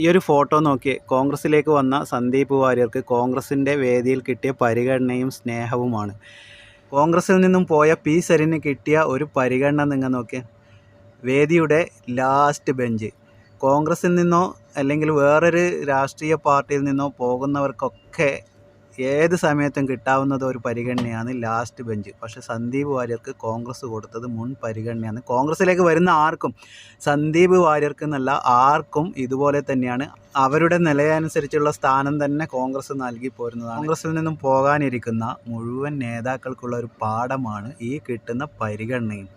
ഈ ഒരു ഫോട്ടോ നോക്കി കോൺഗ്രസിലേക്ക് വന്ന സന്ദീപ് വാര്യർക്ക് കോൺഗ്രസിന്റെ വേദിയിൽ കിട്ടിയ പരിഗണനയും സ്നേഹവുമാണ്. കോൺഗ്രസിൽ നിന്നും പോയ പി സരിന് കിട്ടിയ ഒരു പരിഗണന നിങ്ങൾ നോക്കിയേ. വേദിയുടെ ലാസ്റ്റ് ബെഞ്ച് കോൺഗ്രസിൽ നിന്നോ അല്ലെങ്കിൽ വേറൊരു രാഷ്ട്രീയ പാർട്ടിയിൽ നിന്നോ പോകുന്നവർക്കൊക്കെ ഏത് സമയത്തും കിട്ടാവുന്നത് ഒരു പരിഗണനയാണ് ലാസ്റ്റ് ബെഞ്ച് പക്ഷേ സന്ദീപ് വാര്യർക്ക് കോൺഗ്രസ് കൊടുത്തത് മുൻ പരിഗണനയാണ്. കോൺഗ്രസ്സിലേക്ക് വരുന്ന ആർക്കും സന്ദീപ് വാര്യർക്ക് എന്നല്ല ആർക്കും ഇതുപോലെ തന്നെയാണ്. അവരുടെ നിലയനുസരിച്ചുള്ള സ്ഥാനം തന്നെ കോൺഗ്രസ് നൽകി പോരുന്നതാണ്. കോൺഗ്രസിൽ നിന്നും പോകാനിരിക്കുന്ന മുഴുവൻ നേതാക്കൾക്കുള്ള ഒരു പാഠമാണ് ഈ കിട്ടുന്ന പരിഗണനയും.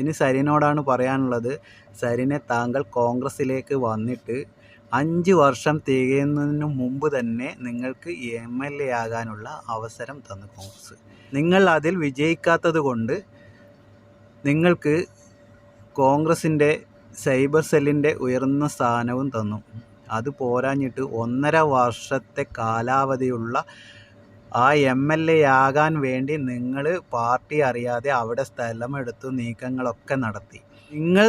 ഇനി സരിനോടാണ് പറയാനുള്ളത് സരിനെ താങ്കൾ കോൺഗ്രസ്സിലേക്ക് വന്നിട്ട് അഞ്ച് വർഷം തികയുന്നതിന് മുമ്പ് തന്നെ നിങ്ങൾക്ക് എം എൽ എ ആകാനുള്ള അവസരം തന്നു കോൺഗ്രസ്. നിങ്ങൾ അതിൽ വിജയിക്കാത്തത് കൊണ്ട് നിങ്ങൾക്ക് കോൺഗ്രസിന്റെ സൈബർ സെല്ലിന്റെ ഉയർന്ന സ്ഥാനവും തന്നു. അത് പോരാഞ്ഞിട്ട് ഒന്നര വർഷത്തെ കാലാവധിയുള്ള ആ എം എൽ എ ആകാൻ വേണ്ടി നിങ്ങൾ പാർട്ടി അറിയാതെ അവിടെ സ്ഥലമെടുത്തു നീക്കങ്ങളൊക്കെ നടത്തി. നിങ്ങൾ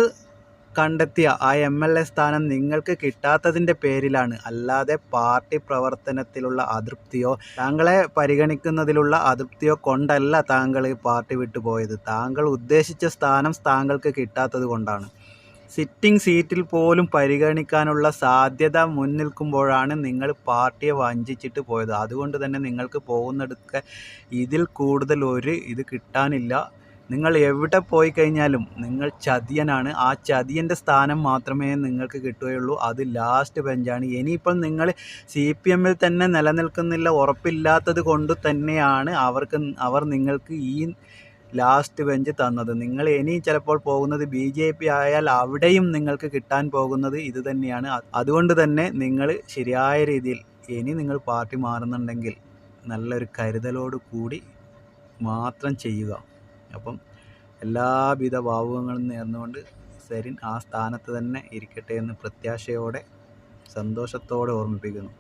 കണ്ടെത്തിയ ആ എം എൽ എ സ്ഥാനം നിങ്ങൾക്ക് കിട്ടാത്തതിന്റെ പേരിലാണ്. അല്ലാതെ പാർട്ടി പ്രവർത്തനത്തിലുള്ള അതൃപ്തിയോ താങ്കളെ പരിഗണിക്കുന്നതിലുള്ള അതൃപ്തിയോ കൊണ്ടല്ല താങ്കൾ പാർട്ടി വിട്ടുപോയത് താങ്കൾ ഉദ്ദേശിച്ച സ്ഥാനം താങ്കൾക്ക് കിട്ടാത്തത് കൊണ്ടാണ്. സിറ്റിംഗ് സീറ്റിൽ പോലും പരിഗണിക്കാനുള്ള സാധ്യത മുൻനിൽക്കുമ്പോഴാണ് നിങ്ങൾ പാർട്ടിയെ വഞ്ചിച്ചിട്ട് പോയത്. അതുകൊണ്ട് തന്നെ നിങ്ങൾക്ക് പോകുന്നിടത്ത് ഇതിൽ കൂടുതൽ ഒരു ഇത് കിട്ടാനില്ല. നിങ്ങൾ എവിടെ പോയി കഴിഞ്ഞാലും നിങ്ങൾ ചതിയനാണ്. ആ ചതിയന്റെ സ്ഥാനം മാത്രമേ നിങ്ങൾക്ക് കിട്ടുകയുള്ളൂ. അത് ലാസ്റ്റ് ബെഞ്ചാണ് ഇനിയിപ്പോൾ നിങ്ങൾ സി പി എമ്മിൽ തന്നെ നിലനിൽക്കുന്നില്ല ഉറപ്പില്ലാത്തത് കൊണ്ട് തന്നെയാണ് അവർക്ക് അവർ നിങ്ങൾക്ക് ഈ ലാസ്റ്റ് ബെഞ്ച് തന്നത്. നിങ്ങൾ ഇനി ചിലപ്പോൾ പോകുന്നത് ബി ജെ പി ആയാൽ അവിടെയും നിങ്ങൾക്ക് കിട്ടാൻ പോകുന്നത് ഇത് തന്നെയാണ്. അതുകൊണ്ട് തന്നെ നിങ്ങൾ ശരിയായ രീതിയിൽ ഇനി നിങ്ങൾ പാർട്ടി മാറുന്നുണ്ടെങ്കിൽ നല്ലൊരു കരുതലോട് കൂടി മാത്രം ചെയ്യുക. അപ്പം എല്ലാവിധ ഭാവുകങ്ങളും നേർന്നുകൊണ്ട് സരിൻ ആ സ്ഥാനത്ത് തന്നെ ഇരിക്കട്ടെ എന്ന് പ്രത്യാശയോടെ സന്തോഷത്തോടെ ഓർമ്മിപ്പിക്കുന്നു.